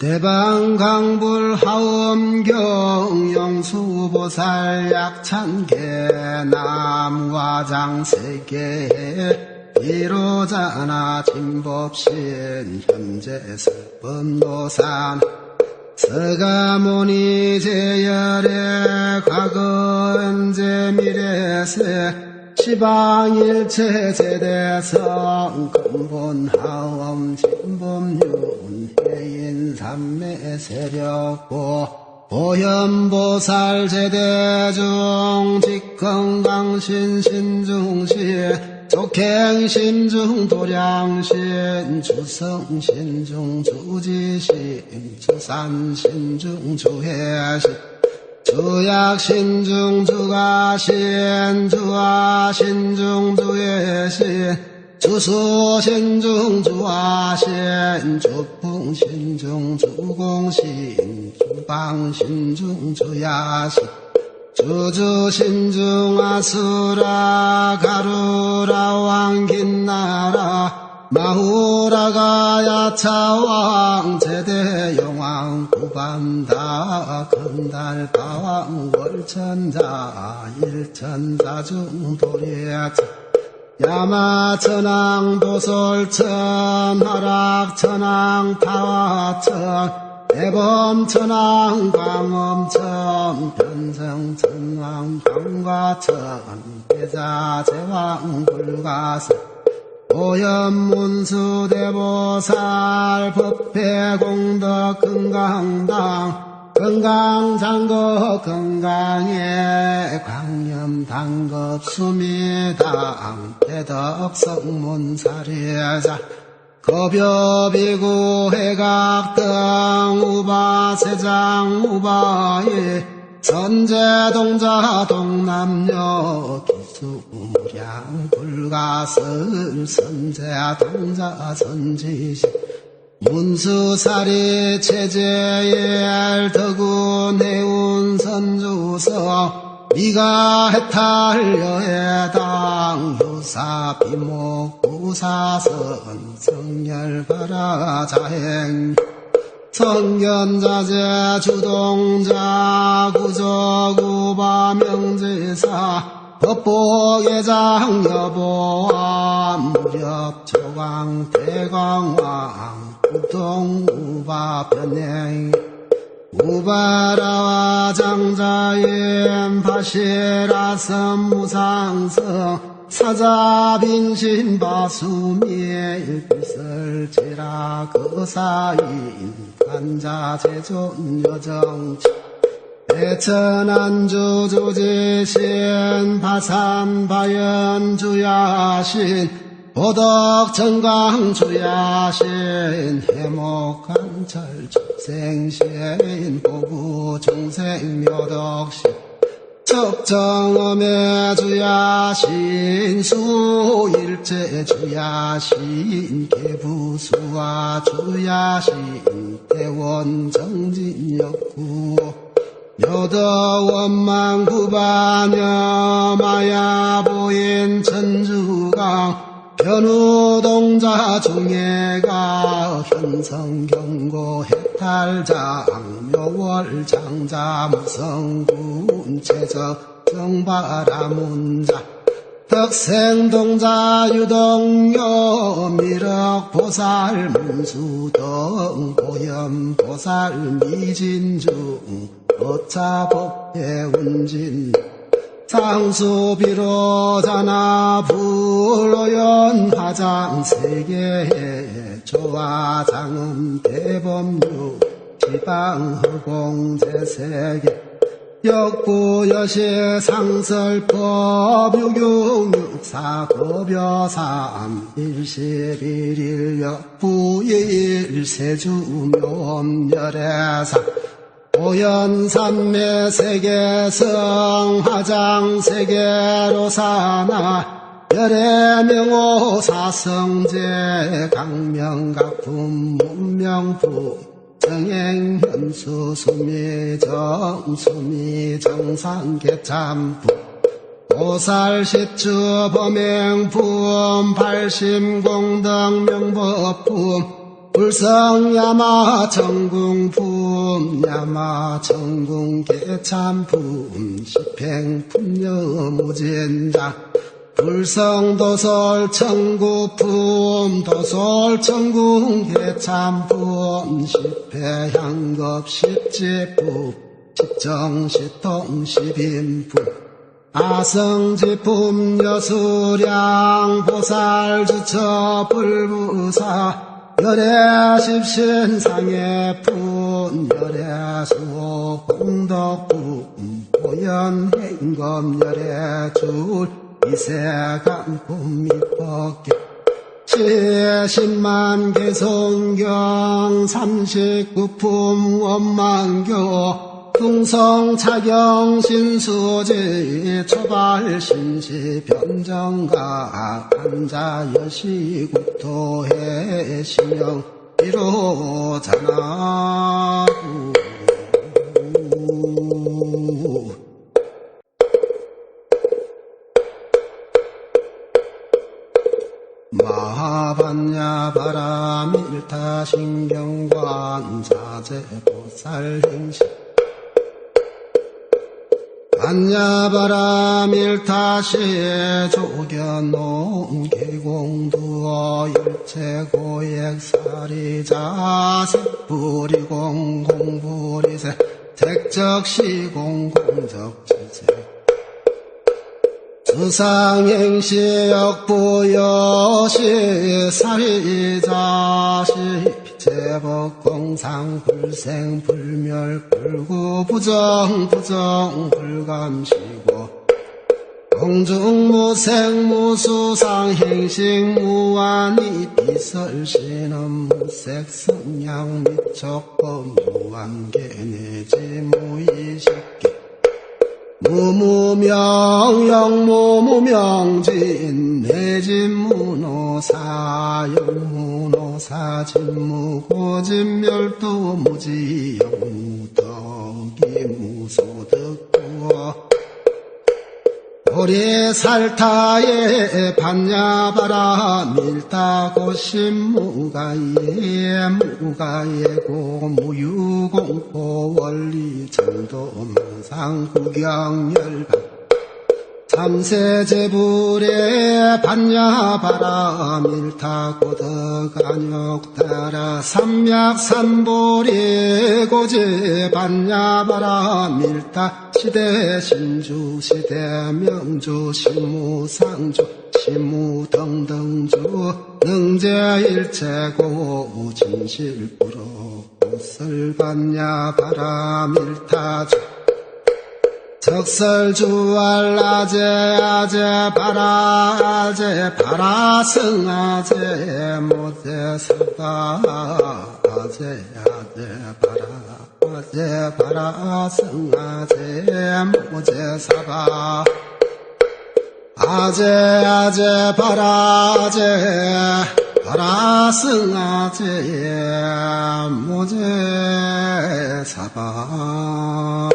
대방강불 하엄경 영수보살 약찬계 남화장 세계 이로자나 진법신 현재 설법노산 서가모니 제열의 과거 현재 미래세 시방일체 제대성 근본하엄 진법륜 해인 삼매 세력보 보현보살 제대중 직건강신 신중시 족행신중 도량신 주성신중 주지신 주산신중 주해신 주약 신중 주가 신 주화신중 주예신 주수 신중 주화신 주풍 신중 주공신 주방 신중 주야신 주주 신중 아수라 가루라 왕긴나라 마후라가 야 차왕 제대영왕 구반다 건달가왕 월천자 일천자 중 도리자 야마천왕 도솔천 하락천왕 타화천 대범천왕 광엄천 변성천왕 광과천 대자제왕 불가선 오염문수 대보살 법회공덕 건강당 건강장거 건강에 광염당급 수미당 대덕성문사례자 거벼비구 해각등 우바세장 우바예 선제동자 동남녀 기수무량 불가설 선제동자 선지식 문수사리 체제엘 덕운 해운 선주서. 미가 해탈 여해당 효사 비목 구사선 성열가라 자행 성견자재 주동자 구조구바 명제사 법보계장 여보왕 무력 조광 대광왕 구동우바 변행 우바라와 장자인 파시라 선무상성 사자빈신 바수미의 일비설제라 거사인 간자제존 여정치 대천안주 주지신 바산바연 주야신 보덕 정강 주야신 해목간철 축생신 보구 중생 묘덕신 척정엄의 주야 신 수일제 주야신 개부수와 주야 신 대원 정진역구. 여더원망 구반여 마야 보인 천주 강 변우동자 중예가 현성경고 해탈장 묘월 장자 무성군 최적 정바라문자 덕생동자 유동요 미륵보살 문수동 보염보살 미진중 어차법의 운진 상수비로자나 불로연 화장 세계에 조화 장음 대범유 지방 허공 제세계. 역부 여시 상설법 유경육사 고벼삼 일시비릴 역부 일 세주 묘엄열애사 오연산매 세계성 화장 세계로 사나 열애명호 사성제 강명각품 문명품 정행현수 수미정 수미정상 개참품 보살시추 범행품 발심공덕 명법품 불성야마 정궁품 야마 정궁 개참품 시팽품여 무진장 불성도설 청구품 도설 청궁 개참품 십패향급 십지품 십정시통 십인품 아성지품 여수량 보살주처 불부사 열애십신상의 푼 열애수 공덕품 보현행검 열애줄 이세간품 이법계. 칠십만 개성경 삼십구품 원만교 풍성 차경 신수지 초발 신시 변정가 한자 여시 국토해 신영 이로자나 마하반야 바라밀타 신경관 자제 보살 행시. 반야바라 밀타시에 조견놓은 계공두어 일체고액 사리자 색불이공 공불이세. 택적시공 공적지세 수 상행시 역부여시 사리자시 제법 공상 불생 불멸 불구 부정 부정 불감시고 공중무생 무수상 행식 무한이 비설신음 무색 성냥 미척법 무한계 내지 무의식계 무무명 영 무무명진 내진무노사 영 무노사 진무고진멸도 무지 영무덕 오리살타에 반야바라. 밀다 고심 무가예 무가예고 무유공포 원리 정도 망상 구경열반 삼세제불에 반야바라. 밀타고덕안욕 따라 삼약삼보리 고제 반야바라. 밀타 시대 신주 시대 명주 시무상주 시무등등주 능제일체고 진실부로 설반야바라 밀타주 적설주알라제 아제 바라 아제 바라 승 아제 모제 사바 아제 아제 바라 아제 바라 승아제 모제 사바. 아제 아제 바라 아제 바라 승아제 모제 사바